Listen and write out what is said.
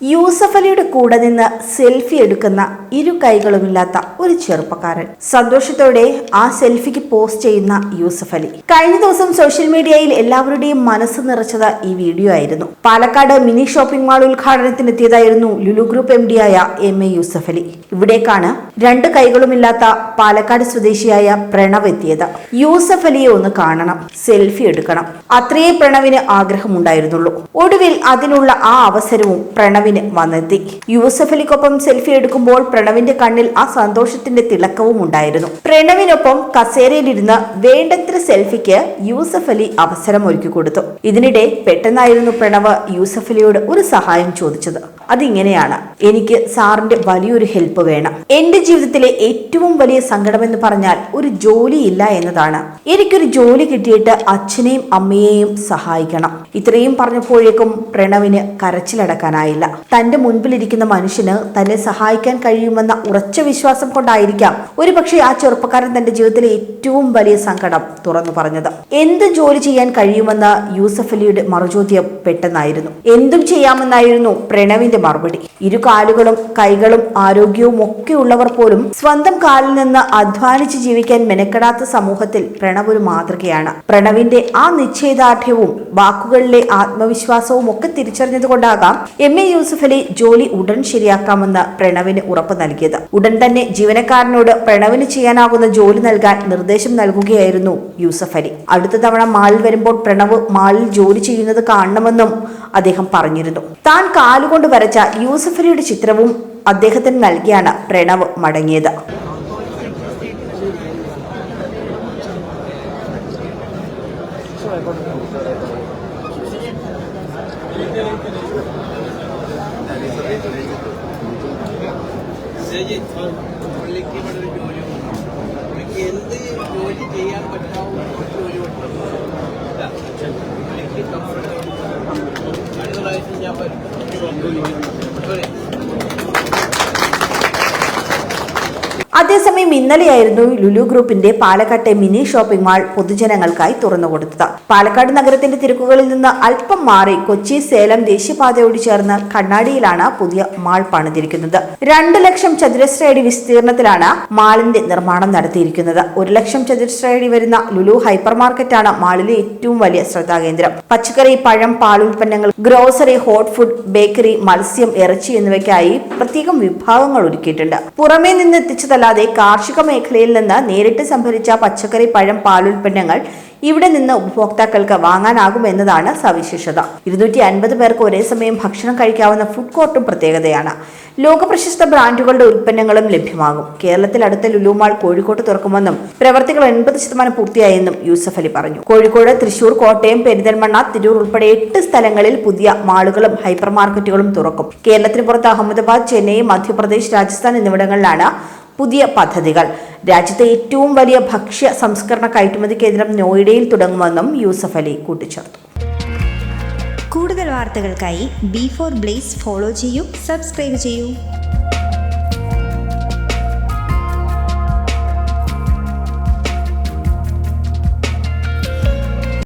യൂസഫ് അലിയുടെ കൂടെ നിന്ന് സെൽഫി എടുക്കുന്ന ഇരു കൈകളുമില്ലാത്ത ഒരു ചെറുപ്പക്കാരൻ. സന്തോഷത്തോടെ ആ സെൽഫിക്ക് പോസ്റ്റ് ചെയ്യുന്ന യൂസഫ് അലി. കഴിഞ്ഞ ദിവസം സോഷ്യൽ മീഡിയയിൽ എല്ലാവരുടെയും മനസ്സ് നിറച്ചത് ഈ വീഡിയോ ആയിരുന്നു. പാലക്കാട് മിനി ഷോപ്പിംഗ് മാൾ ഉദ്ഘാടനത്തിനെത്തിയതായിരുന്നു ലുലു ഗ്രൂപ്പ് എം ഡി ആയ എം എ യൂസഫ് അലി. ഇവിടേക്കാണ് രണ്ട് കൈകളുമില്ലാത്ത പാലക്കാട് സ്വദേശിയായ പ്രണവ് എത്തിയത്. യൂസഫ് അലിയെ ഒന്ന് കാണണം സെൽഫി എടുക്കണം. അത്രയേ പ്രണവിന് ആഗ്രഹമുണ്ടായിരുന്നുള്ളൂ. ഒടുവിൽ അതിനുള്ള ആ അവസരവും പ്രണവിന് വന്നെത്തി. യൂസഫ് അലിക്കൊപ്പം സെൽഫി എടുക്കുമ്പോൾ പ്രണവിന്റെ കണ്ണിൽ ആ സന്തോഷത്തിന്റെ തിളക്കവും ഉണ്ടായിരുന്നു. പ്രണവിനൊപ്പം കസേരയിലിരുന്ന് വേണ്ടത്ര സെൽഫിക്ക് യൂസഫ് അലി അവസരം ഒരുക്കി കൊടുത്തു. ഇതിനിടെ പെട്ടെന്നായിരുന്നു പ്രണവ് യൂസഫലിയോട് ഒരു സഹായം ചോദിച്ചത്. അതിങ്ങനെയാണ്. എനിക്ക് സാറിന്റെ വലിയൊരു ഹെൽപ്പ് വേണം. എന്റെ ജീവിതത്തിലെ ഏറ്റവും വലിയ സങ്കടമെന്ന് പറഞ്ഞാൽ ഒരു ജോലിയില്ല എന്നതാണ്. എനിക്കൊരു ജോലി കിട്ടിയിട്ട് അച്ഛനെയും അമ്മയെയും സഹായിക്കണം. ഇത്രയും പറഞ്ഞപ്പോഴേക്കും പ്രണവിന് കരച്ചിലടക്കാനായില്ല. തന്റെ മുൻപിലിരിക്കുന്ന മനുഷ്യന് തന്നെ സഹായിക്കാൻ കഴിയുമെന്ന ഉറച്ച വിശ്വാസം കൊണ്ടായിരിക്കാം ഒരു പക്ഷേ ആ ചെറുപ്പക്കാരൻ തന്റെ ജീവിതത്തിലെ ഏറ്റവും വലിയ സങ്കടം തുറന്നു പറഞ്ഞത്. എന്ത് ജോലി ചെയ്യാൻ കഴിയുമെന്ന യൂസഫ് അലിയുടെ മറുചോദ്യം പെട്ടെന്നായിരുന്നു. എന്തും ചെയ്യാമെന്നായിരുന്നു പ്രണവിന്റെ മറുപടി. ഇരു കാലുകളും കൈകളും ആരോഗ്യവും ഒക്കെ ഉള്ളവർ പോലും സ്വന്തം കാലിൽ നിന്ന് അധ്വാനിച്ച് ജീവിക്കാൻ മെനക്കെടാത്ത സമൂഹത്തിൽ പ്രണവ് ഒരു മാതൃകയാണ്. പ്രണവിന്റെ ആ നിശ്ചയദാർഢ്യവും വാക്കുകളിലെ ആത്മവിശ്വാസവും ഒക്കെ തിരിച്ചറിഞ്ഞതുകൊണ്ടാകാം എം എ യൂസഫ് അലി ജോലി ഉടൻ ശരിയാക്കാമെന്ന് പ്രണവിന് ഉറപ്പ് നൽകിയത്. ഉടൻ തന്നെ ജീവനക്കാരനോട് പ്രണവിന് ചെയ്യാനാകുന്ന ജോലി നൽകാൻ നിർദ്ദേശം നൽകുകയായിരുന്നു യൂസഫ് അലി അടുത്ത തവണ മാളിൽ വരുമ്പോൾ പ്രണവ് മാളിൽ ജോലി ചെയ്യുന്നത് കാണണമെന്നും അദ്ദേഹം പറഞ്ഞിരുന്നു. താൻ കാലുകൊണ്ട് വരച്ച യൂസഫ് അലിയുടെ ചിത്രവും അദ്ദേഹത്തിന് നൽകിയാണ് പ്രണവ് മടങ്ങിയത് എന്ത് ജോലി ചെയ്യാൻ പറ്റാവുന്ന. അതേസമയം ഇന്നലെയായിരുന്നു ലുലു ഗ്രൂപ്പിന്റെ പാലക്കാട്ടെ മിനി ഷോപ്പിംഗ് മാൾ പൊതുജനങ്ങൾക്കായി തുറന്നുകൊടുത്തത്. പാലക്കാട് നഗരത്തിന്റെ തിരക്കുകളിൽ നിന്ന് അല്പം മാറി കൊച്ചി സേലം ദേശീയപാതയോട് ചേർന്ന് കണ്ണാടിയിലാണ് പുതിയ മാൾ പണിതിരിക്കുന്നത്. രണ്ട് ലക്ഷം ചതുരശ്ര അടി വിസ്തീർണത്തിലാണ് മാളിന്റെ നിർമ്മാണം നടത്തിയിരിക്കുന്നത്. ഒരു ലക്ഷം ചതുരശ്ര അടി വരുന്ന ലുലു ഹൈപ്പർ മാർക്കറ്റാണ് മാളിലെ ഏറ്റവും വലിയ ശ്രദ്ധാകേന്ദ്രം. പച്ചക്കറി പഴം പാൽ ഉൽപ്പന്നങ്ങൾ ഗ്രോസറി ഹോട്ട് ഫുഡ് ബേക്കറി മത്സ്യം ഇറച്ചി എന്നിവയ്ക്കായി പ്രത്യേകം വിഭാഗങ്ങൾ ഒരുക്കിയിട്ടുണ്ട്. പുറമേ നിന്ന് എത്തിച്ചതല്ലാതെ കാർഷിക മേഖലയിൽ നിന്ന് നേരിട്ട് സംഭരിച്ച പച്ചക്കറി പഴം പാലുൽപ്പന്നങ്ങൾ ഇവിടെ നിന്ന് ഉപഭോക്താക്കൾക്ക് വാങ്ങാനാകുമെന്നതാണ് സവിശേഷത. ഇരുന്നൂറ്റി അൻപത് പേർക്ക് ഒരേ സമയം ഭക്ഷണം കഴിക്കാവുന്ന ഫുഡ് കോർട്ടും പ്രത്യേകതയാണ്. ലോകപ്രശസ്ത ബ്രാൻഡുകളുടെ ഉൽപ്പന്നങ്ങളും ലഭ്യമാകും. കേരളത്തിൽ അടുത്ത ലുലുമാൾ കോഴിക്കോട്ട് തുറക്കുമെന്നും പ്രവർത്തികൾ എൺപത് ശതമാനം പൂർത്തിയായെന്നും യൂസഫ് അലി പറഞ്ഞു. കോഴിക്കോട് തൃശൂർ കോട്ടയം പെരിന്തൽമണ്ണ തിരൂർ ഉൾപ്പെടെ എട്ട് സ്ഥലങ്ങളിൽ പുതിയ മാളുകളും ഹൈപ്പർ മാർക്കറ്റുകളും തുറക്കും. കേരളത്തിന് പുറത്ത് അഹമ്മദാബാദ് ചെന്നൈ മധ്യപ്രദേശ് രാജസ്ഥാൻ എന്നിവിടങ്ങളിലാണ് പുതിയ പദ്ധതികൾ. രാജ്യത്തെ ഏറ്റവും വലിയ ഭക്ഷ്യ സംസ്കരണ കയറ്റുമതി കേന്ദ്രം നോയിഡയിൽ തുടങ്ങുമെന്നും യൂസഫ് അലി കൂട്ടിച്ചേർത്തു. കൂടുതൽ വാർത്തകൾക്കായി ബി ഫോർ ബ്ലേസ് ഫോളോ ചെയ്യൂ സബ്സ്ക്രൈബ് ചെയ്യൂ.